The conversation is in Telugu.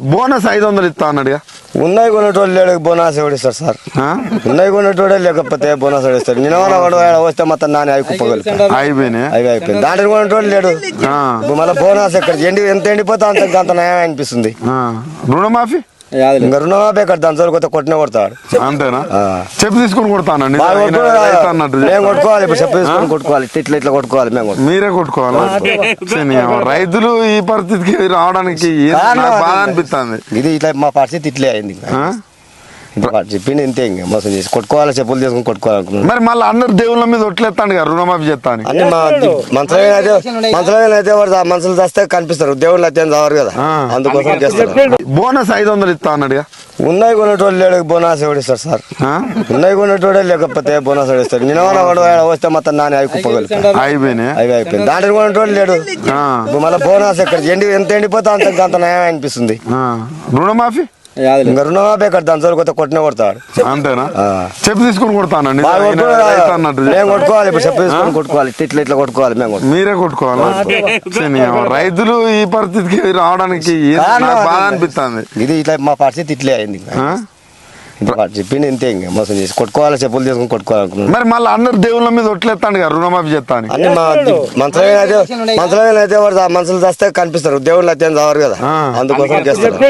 బోనస్ ఐదు వందలు ఇస్తా అన్నాడు ఉన్నాయి కొనేటోళ్ళు లేడు బోనాస్ ఎవడిస్తారు సార్? ఉన్నాయి కొనేటోడే లేకపోతే బోనాస్ ఎవడిస్తారు నిన్న వాడు వస్తే మొత్తం నాని అవి అయిపోయినాయి? అవి అయిపోయింది దాంట్లో కొనేటోళ్ళు లేడు. మళ్ళీ బోనాస్ ఎక్కడ? ఎండి ఎంత ఎండిపోతే అంత అంత నయం అనిపిస్తుంది. రుణమాఫీ? ఇంకా రుణమాపే దాని చోటు కొత్త కొట్టిన కొడతాడు. అంతేనా. చెప్పు తీసుకొని కొడతానండి మేము కొట్టుకోవాలి ఇప్పుడు చెప్పు తీసుకొని కొట్టుకోవాలి. ఇట్లా ఇట్లా కొట్టుకోవాలి మేము. మీరే కొట్టుకోవాలా రైతులు ఈ పరిస్థితికి రావడానికి బాధ. అనిపిస్తుంది. ఇది ఇట్లా మా పరిస్థితి ఇట్లే అయింది. వాడు చెప్పింది ఇంతే ఇంకా. మోసం చేసి కొట్టుకోవాలి చెప్పులు తీసుకొని కొట్టుకోవాలనుకున్నాను మరి మళ్ళీ అందరు దేవుళ్ళ మీద ఒట్లేస్తాను కదా రుణమాఫీ చేస్తా అని. అన్ని మా మంత్రమైన అయితే మంత్రమైన అయితే వాడు మనుషులు చేస్తే కనిపిస్తారు. దేవుళ్ళు అయితే ఏం చావరు కదా. అందుకోసం చేస్తారు బోనస్ ఐదు వందలు ఇస్తా అన్నాడు ఉన్నాయి కొనేటోళ్ళు లేడు బోనాస్ ఎవడిస్తారు సార్? ఉన్నాయి కొనేటోడే లేకపోతే బోనాస్ ఎవడిస్తారు నిన్న వాడు వస్తే మొత్తం నాని అవి కుప్పగలుగుతారు అయిపోయినాయి అవి అయిపోయింది దాంట్లో కొనేటోళ్ళు లేడు. ఆ. మళ్ళీ బోనాస్ ఎక్కడ? ఎండి ఎంత ఎండిపోతే అంత అంత నయం అనిపిస్తుంది. ఆ. రుణమాఫీ? ఇంకా రుణమాపే దాని చోటు కొత్త కొట్టిన కొడతాడు. అంతేనా. చెప్పు తీసుకొని కొడతానండి మేము కొట్టుకోవాలి ఇప్పుడు చెప్పు తీసుకొని కొట్టుకోవాలి. ఇట్లా ఇట్లా కొట్టుకోవాలి మేము కొట్టుకోవాలి. మీరే కొట్టుకోవాలా? రైతులు ఈ పరిస్థితికి రావడానికి బాధ. అనిపిస్తుంది. ఇది ఇట్లా మా పరిస్థితి ఇట్లే అయింది చెప్పింది ఇంతే ఇంకా. మోసం చేసి కొట్టుకోవాలి చెప్పులు తీసుకొని కొట్టుకోవాలనుకున్నాను. మరి మళ్ళీ అందరు దేవుళ్ళ మీద ఒట్లేస్తాను కదా రుణమాఫీ చేస్తా అని అన్ని మా మంత్రమైన అయితే మంత్రమైన అయితే వాడు మనుషులు చేస్తే కనిపిస్తారు. దేవుళ్ళు అయితే ఏం చావరు కదా. అందుకోసం చేస్తారు